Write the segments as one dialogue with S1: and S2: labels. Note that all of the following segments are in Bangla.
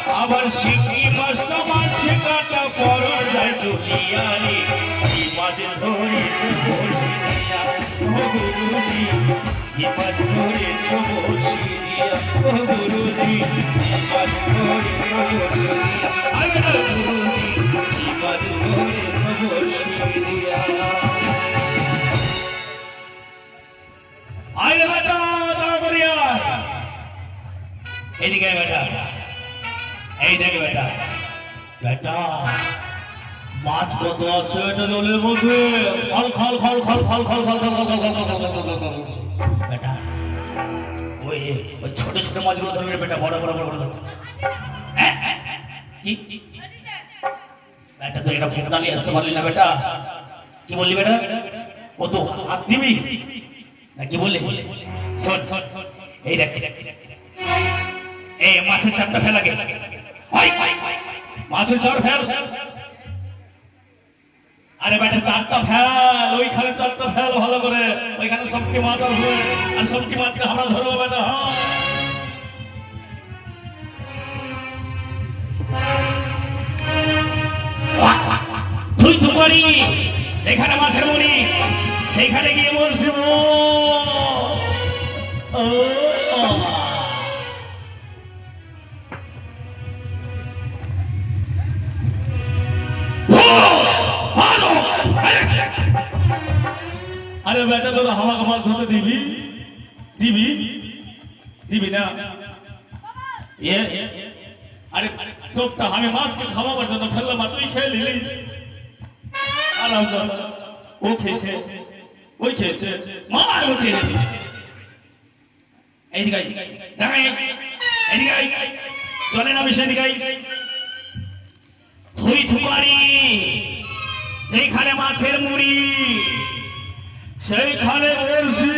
S1: শিখি মাছটা মাছে কাটা পর যায় চলিয়ারে এই মাছ ধরেছে বসিয়া ও গুরুজি। এই মাছ বসিয়া ও গুরুজি। এই মাছ বসিয়া গুরুজি এই মাছ বসিয়া এদিকে বেটা। এই দেখে বেটা বেটা মাছ কত আছে এটা জলের মধ্যে খল খল খল খল খল খল খল খল খল খল খল খল খল খল খল। বেটা ওই ওই ছোট ছোট মাছগুলো ধরবে বেটা বড় বড় বড় বড়। হ্যাঁ? কি বেটা তো এটা ফেকনা নিয়ে আসতে পারলি না বেটা কি বললি বেটা ও তো হাত দিবি না কি বললি এই দেখ এই মাছের চারটা ফেলাকে চার ফেল। আরে বেটা চারটা ফেল, ওইখানে চারটা ফেল ভালো করে। ওইখানে মাছ আসবে আর মাছকে আমরা ধরবো বেটা হ্যাঁ। তুই তো পারি যেখানে মাছের মরি সেইখানে গিয়ে বলছিব আরে বেটা, তোরা হামাকে মাছ ধরতে দিবি? দিবি? দিবি না? আরে টোপটা আমি মাছকে খাওয়াবার জন্য ফেললাম তুই খেয়ে নিলি। ও খেয়েছে। ওই খেয়েছে। মার উঠে চলে না বিষয়। থুই থুকারি যেখানে মাছের মুড়ি। সেইখানে বলছি।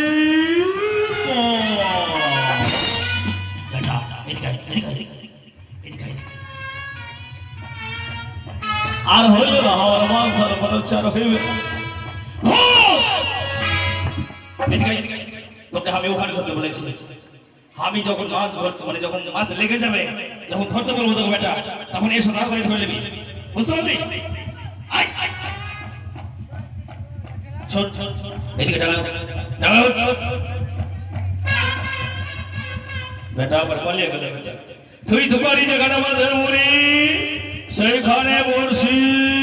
S1: আর হইল না আমার মাছ আর মনে হচ্ছে আর হইবে না। হো! এদিকে আয়, এদিকে আয়, এদিকে আয়। তোকে আমি ওখানে ধরতে বলেছি আমি যখন মাছ ধরতে মানে যখন মাছ লেগে যাবে যখন ধরতে বলব তোকে বেটা তখন এসো না করে ধরে নিবি বুঝতে পারলি ছোট এদিকে ডালাও ডালাও બેટા પર જરૂરી સહી ખાને બોરસી